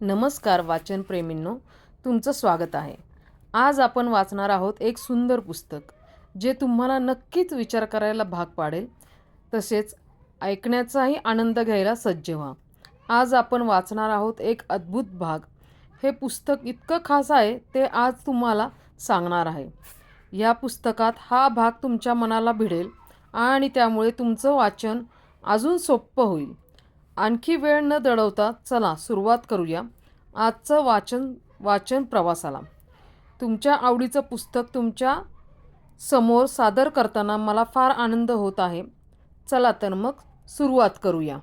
नमस्कार वाचनप्रेमींनो तुमचं स्वागत आहे. आज आपण वाचणार आहोत एक सुंदर पुस्तक जे तुम्हाला नक्कीच विचार करायला भाग पाडेल. तसेच ऐकण्याचाही आनंद घ्यायला सज्ज व्हा. आज आपण वाचणार आहोत एक अद्भुत भाग. हे पुस्तक इतकं खास आहे ते आज तुम्हाला सांगणार आहे. या पुस्तकात हा भाग तुमच्या मनाला भिडेल आणि त्यामुळे तुमचं वाचन अजून सोपं होईल. आणखी वेळ न दडवता चला सुरुवात करूया. आजचं वाचन वाचन प्रवासाला. तुमच्या आवडीचं पुस्तक तुमच्यासमोर सादर करताना मला फार आनंद होत आहे. चला तर मग सुरुवात करूया.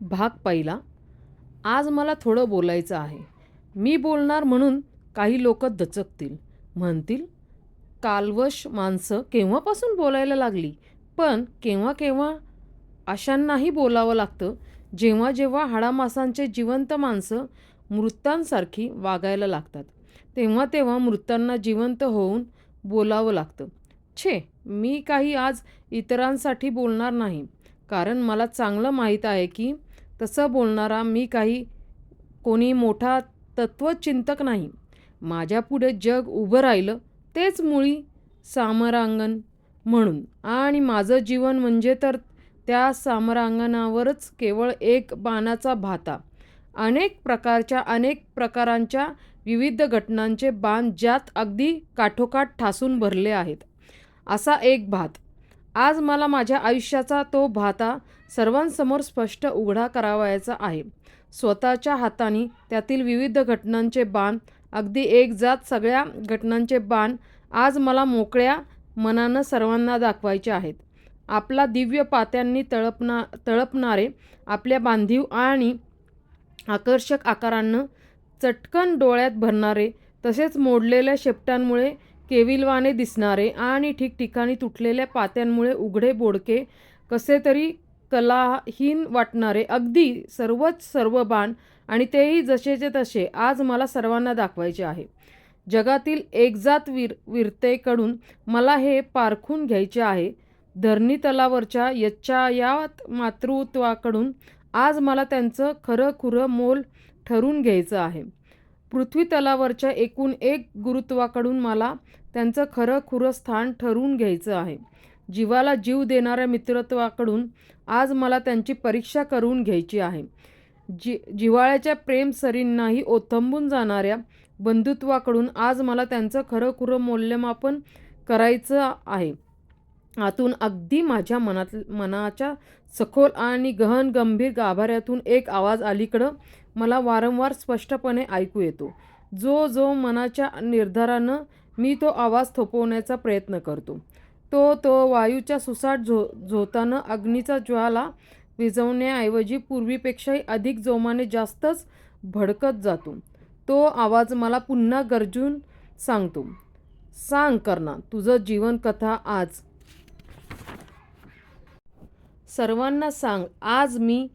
भाग पहिला. आज मला थोडं बोलायचं आहे. मी बोलणार म्हणून काही लोक दचकतील. म्हणतील कालवश माणसं केव्हापासून बोलायला लागली? पण केव्हा केव्हा? अशांनाही बोलावं लागतं. जेव्हा जेव्हा हाडामासांचे जिवंत माणसं मृतांसारखी वागायला लागतात तेव्हा तेव्हा मृतांना जिवंत होऊन बोलावं लागतं. छे मी काही आज इतरांसाठी बोलणार नाही. कारण मला चांगलं माहीत आहे की तसं बोलणारा मी काही कोणी मोठा तत्त्वचिंतक नाही. माझ्यापुढे जग उभं राहिलं तेच मुळी सामरांगण म्हणून. आणि माझं जीवन म्हणजे तर त्या सामरांगणावरच केवळ एक बाणाचा भाता. अनेक प्रकारच्या अनेक प्रकारांच्या विविध घटनांचे बाण ज्यात अगदी काठोकाठ ठासून भरले आहेत. असा एक भात. आज मला माझ्या आयुष्याचा तो भाता सर्वांसमोर स्पष्ट उघडा करावायचा आहे. स्वतःच्या हाताने त्यातील विविध घटनांचे बाण अगदी एक जात सगळ्या घटनांचे बाण आज मला मोकळ्या मनानं सर्वांना दाखवायचे आहेत. आपला दिव्य पात्यांनी तळपना तळपणारे आपल्या बांधीव आणि आकर्षक आकारांनं चटकन डोळ्यात भरणारे तसेच मोडलेल्या शेपटांमुळे केविलवाने दिसणारे आणि ठिकठिकाणी तुटलेल्या पात्यांमुळे उघडे बोडके कसे तरी कलाहीन वाटणारे अगदी सर्वच सर्व बाण आणि तेही जसेचे तसे आज मला सर्वांना दाखवायचे आहे. जगातील एकजात वीर वीरतेकडून मला हे पारखून घ्यायचे आहे. धरणी तलावरच्या यच्चायात मातृत्वाकडून आज मला त्यांचं खरं खुरं मोल ठरवून घ्यायचं आहे. पृथ्वी तलावरच्या एकूण एक गुरुत्वाकडून मला त्यांचं खरं खुरं स्थान ठरवून घ्यायचं आहे. जीवाला जीव देणाऱ्या मित्रत्वाकडून आज मला त्यांची परीक्षा करून घ्यायची आहे. जी जिव्हाळ्याच्या प्रेमसरींनाही ओथंबून जाणाऱ्या बंधुत्वाकडून आज मला त्यांचं खरं खुरं मूल्यमापन करायचं आहे. आतून अगदी माझ्या मनात मनाच्या सखोल आणि गहन गंभीर गाभाऱ्यातून एक आवाज अलीकडं मला वारंवार स्पष्टपणे ऐकू येतो. जो जो मनाच्या निर्धारानं मी तो आवाज थोपवण्याचा प्रयत्न करतो. तो तो वायूच्या सुसाट झो झोतानं अग्नीचा ज्वाला विझवण्याऐवजी पूर्वीपेक्षाही अधिक जोमाने जास्तच भडकत जातो. तो आवाज मला पुन्हा गरजून सांगतो सांग करणा तुझं जीवनकथा आज सर्वांना सांग. आज मी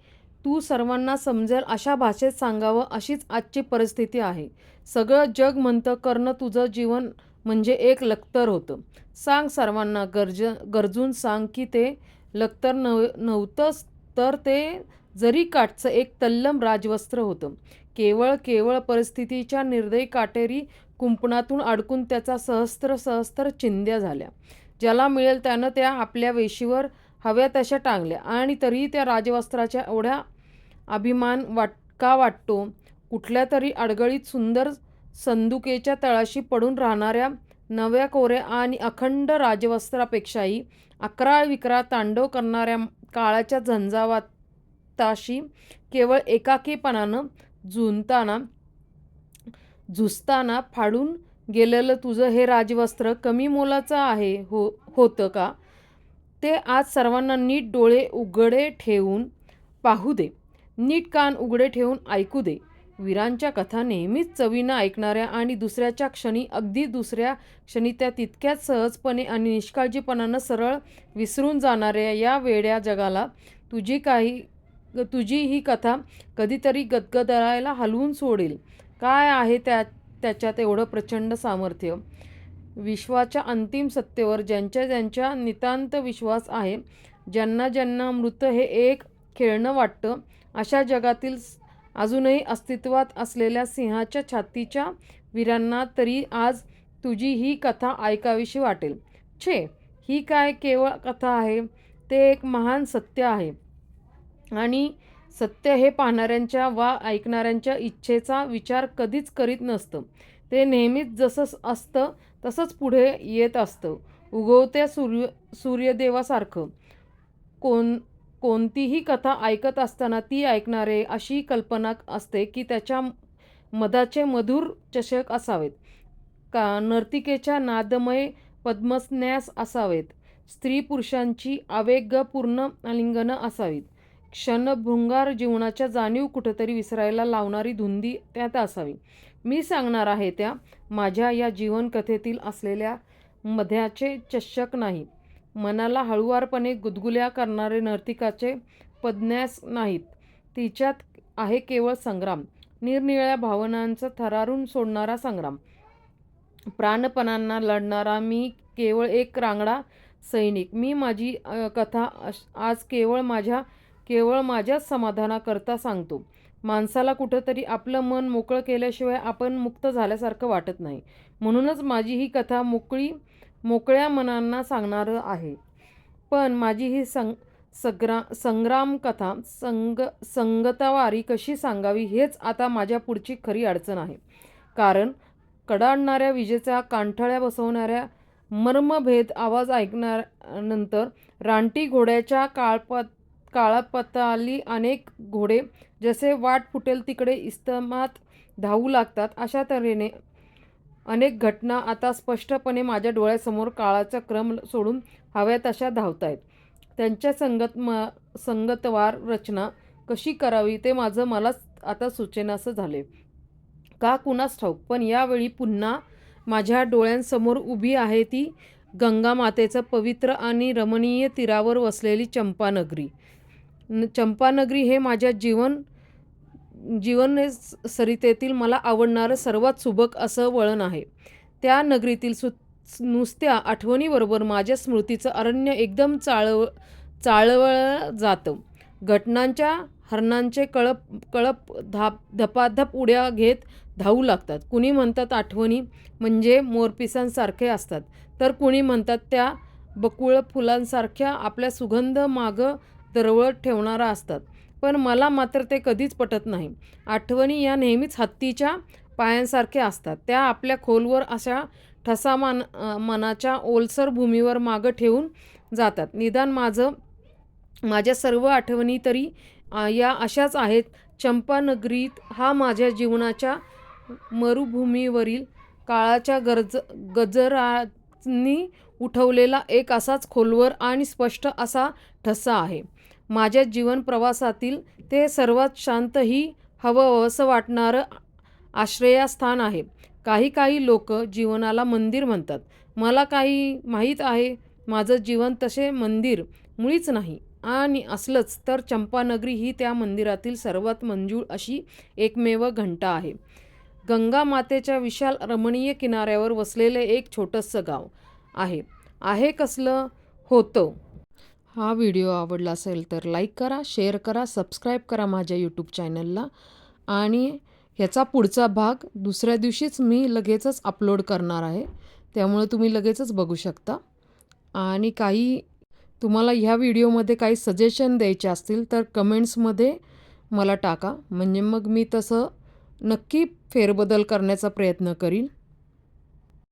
तू सर्वांना समजेल अशा भाषेत सांगावं अशीच आजची परिस्थिती आहे. सगळं जग म्हणतं कर्ण तुझं जीवन म्हणजे एक लक्तर होतं. सांग सर्वांना गरज गरजून सांग की ते लक्तर नव नव्हतंच तर ते जरी काठचं एक तल्लम राजवस्त्र होतं. केवळ केवळ परिस्थितीच्या निर्दयी काटेरी कुंपणातून अडकून त्याचा सहस्त्र सहस्त्र चिंध्या झाल्या. ज्याला मिळेल त्यानं त्या आपल्या वेशीवर हव्या तशा टांगल्या. आणि तरीही त्या राजवस्त्राच्या एवढ्या अभिमान वाट का वाटतो? कुठल्या तरी अडगळीत सुंदर संदुकेच्या तळाशी पडून राहणाऱ्या नव्या कोऱ्या आणि अखंड राजवस्त्रापेक्षाही अकराळ विक्रा तांडव करणाऱ्या काळाच्या झंझावाताशी केवळ एकाकीपणानं झुंजताना झुजताना फाडून गेलेलं तुझं हे राजवस्त्र कमी मोलाचं आहे हो होतं का? ते आज सर्वांना नीट डोळे उघडे ठेवून पाहू दे. नीट कान उघडे ठेवून ऐकू दे. वीरांच्या कथा नेहमीच चवीनं ऐकणाऱ्या आणि दुसऱ्याच्या क्षणी अगदी दुसऱ्या क्षणी त्या तितक्याच सहजपणे आणि निष्काळजीपणानं सरळ विसरून जाणाऱ्या या वेड्या जगाला तुझी काही तुझी ही कथा कधीतरी गदगदळायला हलवून सोडेल. काय आहे त्या त्याच्यात एवढं प्रचंड सामर्थ्य? विश्वाच्या अंतिम सत्तेवर ज्यांच्या ज्यांच्या नितांत विश्वास आहे ज्यांना ज्यांना मृत हे एक खेळणं वाटतं अशा जगातील अजूनही अस्तित्वात असलेल्या सिंहाच्या छातीच्या वीरांना तरी आज तुझी ही कथा ऐकावीशी वाटेल. छे ही काय केवळ कथा आहे? ते एक महान सत्य आहे. आणि सत्य हे पाहणाऱ्यांच्या वा ऐकणाऱ्यांच्या इच्छेचा विचार कधीच करीत नसतं. ते नेहमीच जसं असतं तसंच पुढे येत असतं. उगवत्या सूर्य सूर्यदेवासारखं. कोण कोणतीही कथा ऐकत असताना ती ऐकणारे अशी कल्पना असते की त्याच्या मधाचे मधुर चषक असावेत. का नर्तिकेच्या नादमय पद्मस्न्यास असावेत. स्त्री पुरुषांची आवेगपूर्ण आलिंगनं असावीत. क्षणभृंगार जीवनाच्या जाणीव कुठंतरी विसरायला लावणारी धुंदी त्यात असावी. मी सांगणार आहे त्या माझ्या या जीवनकथेतील असलेल्या मध्याचे चषक नाही. मनाला हळुवारपणे गुदगुल्या करणारे नर्तिकाचे पदन्यास नाहीत. तिच्यात आहे केवळ संग्राम. निरनिळ्या भावनांचा थरारून सोडणारा संग्राम. प्राणपणांना लढणारा मी केवळ एक रांगडा सैनिक. मी माझी कथा अश- आज केवळ माझ्या केवळ माझ्याच समाधानाकरता सांगतो. माणसाला कुठंतरी आपलं मन मोकळं केल्याशिवाय आपण मुक्त झाल्यासारखं वाटत नाही. म्हणूनच माझी ही कथा मोकळी मोकळ्या मनांना सांगणारं आहे. पण माझी ही संग सग्रा संग्राम कथा संग संगतावारी कशी सांगावी हेच आता माझ्या पुढची खरी अडचण आहे. कारण कडाडणाऱ्या विजेच्या कांठळ्या बसवणाऱ्या मर्मभेद आवाज ऐकण्यानंतर रानटी घोड्याच्या काळपत काळापताली अनेक घोडे जसे वाट फुटेल तिकडे इस्तमात धावू लागतात अशा तऱ्हेने अनेक घटना आता स्पष्टपणे माझ्या डोळ्यासमोर काळाचा क्रम सोडून हव्या तशा आहेत त्यांच्या संगत म संगतवार रचना कशी करावी ते माझं मलाच आता सुचेनासं झाले. का कुणास ठाऊक पण यावेळी पुन्हा माझ्या डोळ्यांसमोर उभी आहे ती गंगा मातेचं पवित्र आणि रमणीय तीरावर वसलेली चंपानगरी. न- चंपानगरी हे माझ्या जीवन जीवन स- सरितेतील मला आवडणारं सर्वात सुबक असं वळण आहे. त्या नगरीतील सु नुसत्या आठवणीबरोबर माझ्या स्मृतीचं अरण्य एकदम चाळव चाळवळलं जातं. घटनांच्या हरणांचे कळप कळप धाप धपाधप उड्या घेत धावू लागतात. कुणी म्हणतात आठवणी म्हणजे मोरपिसांसारखे असतात. तर कुणी म्हणतात त्या बकुळ फुलांसारख्या आपल्या सुगंध मागं दरवळत ठेवणारा असतात. पण मला मात्र ते कधीच पटत नाही. आठवणी या नेहमीच हत्तीच्या पायांसारख्या असतात. त्या आपल्या खोलवर अशा ठसा मान मनाच्या ओलसर भूमीवर मागं ठेवून जातात. निदान माझं माझ्या सर्व आठवणी तरी या अशाच आहेत. चंपानगरीत हा माझ्या जीवनाच्या मरुभूमीवरील काळाच्या गरज गजरांनी उठवलेला एक असाच खोलवर आणि स्पष्ट असा ठसा आहे. माझ्या जीवन प्रवासातील ते सर्वात शांतही हवं असं वाटणारं आश्रयास्थान आहे. काही काही लोक जीवनाला मंदिर म्हणतात. मला काही माहीत आहे माझं जीवन तसे मंदिर मुळीच नाही आणि असलंच तर चंपानगरी ही त्या मंदिरातील सर्वात मंजूळ अशी एकमेव घंटा आहे. गंगा मातेच्या विशाल रमणीय किनाऱ्यावर वसलेले एक छोटंसं गाव आहे. आहे कसलं होतं? हा व्हिडिओ आवडला असेल तर लाईक करा शेअर करा सबस्क्राईब करा माझ्या यूट्यूब चॅनलला. आणि ह्याचा पुढचा भाग दुसऱ्या दिवशीच मी लगेचच अपलोड करणार आहे. त्यामुळे तुम्ही लगेचच बघू शकता. आणि काही तुम्हाला ह्या व्हिडिओमध्ये काही सजेशन द्यायचे असतील तर कमेंट्समध्ये मला टाका. म्हणजे मग मी तसं नक्की फेरबदल करण्याचा प्रयत्न करीन.